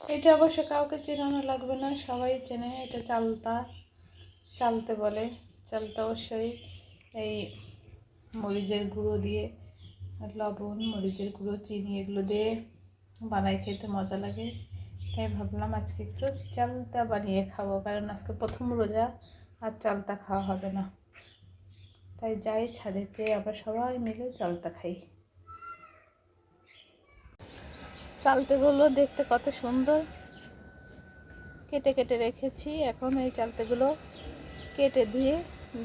এটা অবশ্য কাউকে চেনানো লাগবে না, সবাই চেনে, এটা চালতা, চালতে বলে, চালতা অবশ্যই। এই মরিচের গুঁড়ো দিয়ে, লবণ, মরিচের গুঁড়ো, চিনি এগুলো দিয়ে বানাই খেতে মজা লাগে। তাই ভাবলাম আজকে একটু চালতা বানিয়ে খাব, কারণ আজকে প্রথম রোজা আর চালতা খাওয়া হবে না। তাই যাই, ছাদের চেয়ে আবার সবাই মিলে চালতা খাই। চালতেগুলো দেখতে কত সুন্দর। কেটে কেটে রেখেছি। এখন এই চালতেগুলো কেটে দিয়ে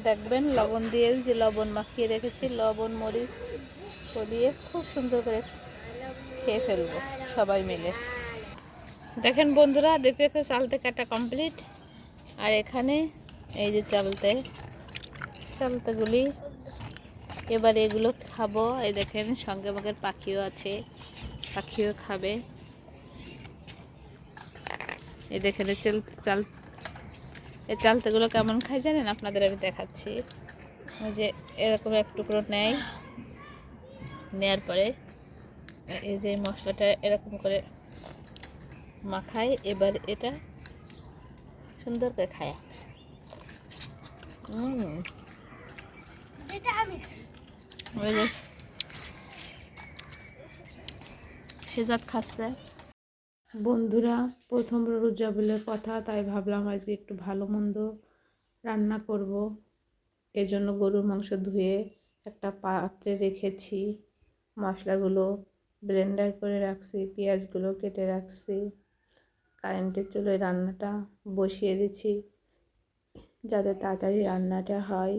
দেখবেন, লবণ দিয়ে যে লবণ মাখিয়ে রেখেছি, লবণ, মরিচ ও দিয়ে খুব সুন্দর করে খেয়ে ফেলব সবাই মিলে। দেখেন বন্ধুরা, দেখতে দেখতে চালতে কাটা কমপ্লিট আর এখানে এই যে চালতে, চালতেগুলি এবার এগুলো খাব। এই দেখেন, সঙ্গে মগের পাখিও আছে। পাখিও খাবে। এই দেখেন চাল চাল এই চালতেগুলো কেমন খায় জানেন? আপনাদের আমি দেখাচ্ছি। যে এরকম এক টুকরো নেয়। নেয়ার পরে এই যে মশলাটা এরকম করে মাখায়। এবার এটা সুন্দর করে খায়। হুম সেজাত খাচ্ছে। বন্ধুরা, প্রথম রোজা বলে কথা, তাই ভাবলাম আজকে একটু ভালো মন্দ রান্না করব। এজন্য গরুর মাংস ধুয়ে একটা পাত্রে রেখেছি। মশলাগুলো ব্লেন্ডার করে রাখছি, পেঁয়াজগুলো কেটে রাখছি, কারেন্টের চুলোয় রান্নাটা বসিয়ে দিচ্ছি, যাতে তাড়াতাড়ি রান্নাটা হয়।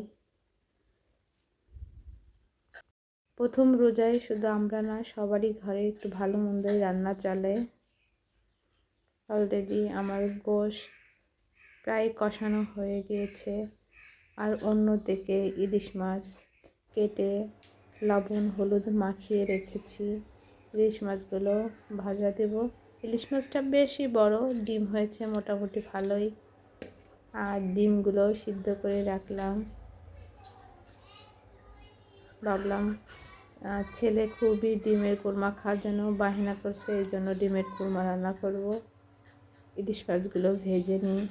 প্রথম রোজায় শুধু আমরা না সবারই ঘরে একটু ভালো মন্দই রান্না চলে। অলরেডি আমার গোশ প্রায় কষানো হয়ে গিয়েছে। আর অন্যদিকে ইলিশ মাছ কেটে লবণ, হলুদ মাখিয়ে রেখেছি। ইলিশ মাছগুলো ভাজা দেব। ইলিশ মাছটা বেশি বড়, ডিম হয়েছে মোটামুটি ভালোই। আর ডিমগুলো সিদ্ধ করে রাখলাম। ভাবলাম ছেলে খুবই ডিমের কোরমা খাওয়ার জন্য বাহিনা করছে এই জন্য ডিমের কোরমা রান্না করব। ইলিশ মাছগুলো ভেজে নিই।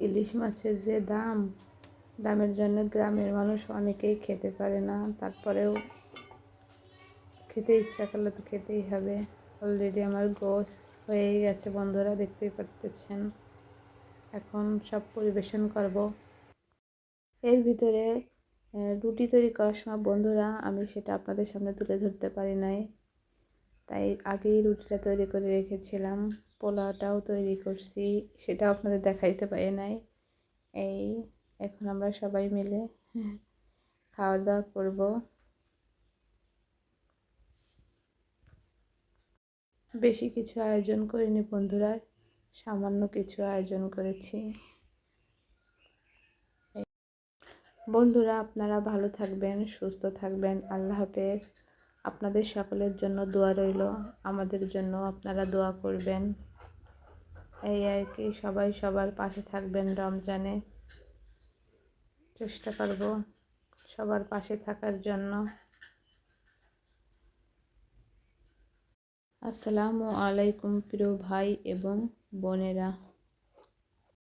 ইলিশ মাছের যে দাম, দামের জন্য গ্রামের মানুষ অনেকেই খেতে পারে না। তারপরেও খেতে ইচ্ছা করলে তো খেতেই হবে। অলরেডি আমার গোস হয়েই গেছে, বন্ধুরা দেখতেই পারতেছেন। এখন সব পরিবেশন করব। এর ভিতরে রুটি তৈরি করার সময়, বন্ধুরা, আমি সেটা আপনাদের সামনে তুলে ধরতে পারি নাই। তাই আগেই রুটিটা তৈরি করে রেখেছিলাম, পোলাওটাও তৈরি করছি, সেটাও আপনাদের দেখাইতে পারি নাই। এই, এখন আমরা সবাই মিলে খাওয়া দাওয়া করব। বেশি কিছু আয়োজন করিনি, বন্ধুরা, সামান্য কিছু আয়োজন করেছি। বন্ধুরা, আপনারা ভালো থাকবেন, সুস্থ থাকবেন। আল্লাহ হাফেজ। আপনাদের সকলের জন্য দোয়া রইল। আমাদের জন্য আপনারা দোয়া করবেন। এই আর কি, সবাই সবার পাশে থাকবেন রমজানে। চেষ্টা করব সবার পাশে থাকার জন্য। আসসালামু আলাইকুম প্রিয় ভাই এবং বোনেরা।